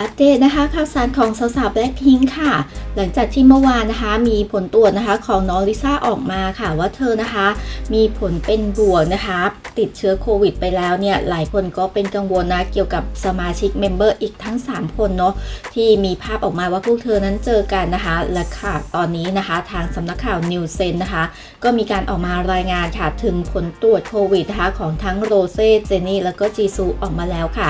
อัปเดตนะคะข่าวสารของสาวๆแบล็คพิงค่ะ หลังจากที่เมื่อวานนะคะมีผลตรวจนะคะของน้องลิซ่าออกมาค่ะว่าเธอนะคะ มีผลเป็นบวกนะคะ ติดเชื้อโควิดไปแล้วเนี่ยหลายคนก็เป็นกังวลนะเกี่ยวกับสมาชิกเมมเบอร์อีกทั้ง 3 คนเนาะที่มีภาพออกมาว่าพวกเธอนั้นเจอกันนะคะและค่ะตอนนี้นะคะ ทางสำนักข่าวนิวเซนนะคะ ก็มีการออกมารายงานค่ะถึงผลตรวจโควิดนะคะของทั้งโรเซ่เจนี่แล้วก็จีซูออกมาแล้วค่ะ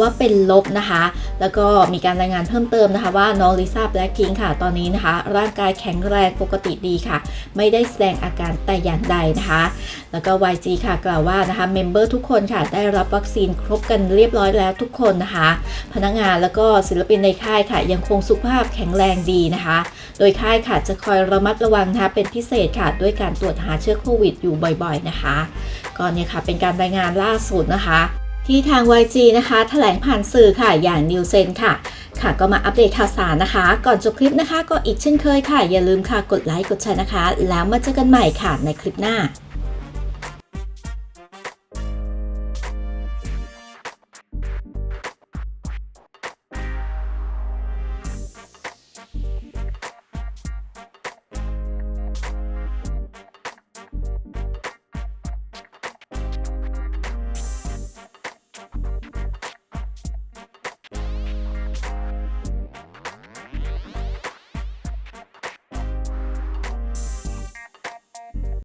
ว่าเป็นลบนะคะ แล้วก็มีการรายงานเพิ่มเติมนะคะว่าน้องลิซ่าแบล็คพิงค่ะตอนอนนี้นะคะ ร่างกายแข็งแรงปกติดีค่ะ ไม่ได้แสดงอาการแต่อย่างใดนะคะ แล้วก็ YG ค่ะกล่าวว่านะคะเมมเบอร์ทุกคนค่ะได้รับวัคซีนครบกันเรียบร้อยแล้วทุกคนนะคะ พนักงานแล้วก็ศิลปินในค่ายค่ะ ยังคงสุขภาพแข็งแรงดีนะคะ โดยค่ายค่ะจะคอยระมัดระวังนะคะเป็นพิเศษค่ะ ด้วยการตรวจหาเชื้อโควิดอยู่บ่อยๆนะคะก็เนี่ยค่ะเป็นการรายงานล่าสุดนะคะ ที่ทาง YG นะคะแถลงผ่านสื่อค่ะอย่างนิวเซนค่ะ ค่ะก็มาอัปเดตข่าวสารนะคะ ก่อนจบคลิปนะคะ ก็อีกเช่นเคยค่ะ อย่าลืมค่ะกดไลค์กดแชร์นะคะ แล้วมาเจอกันใหม่ค่ะในคลิปหน้า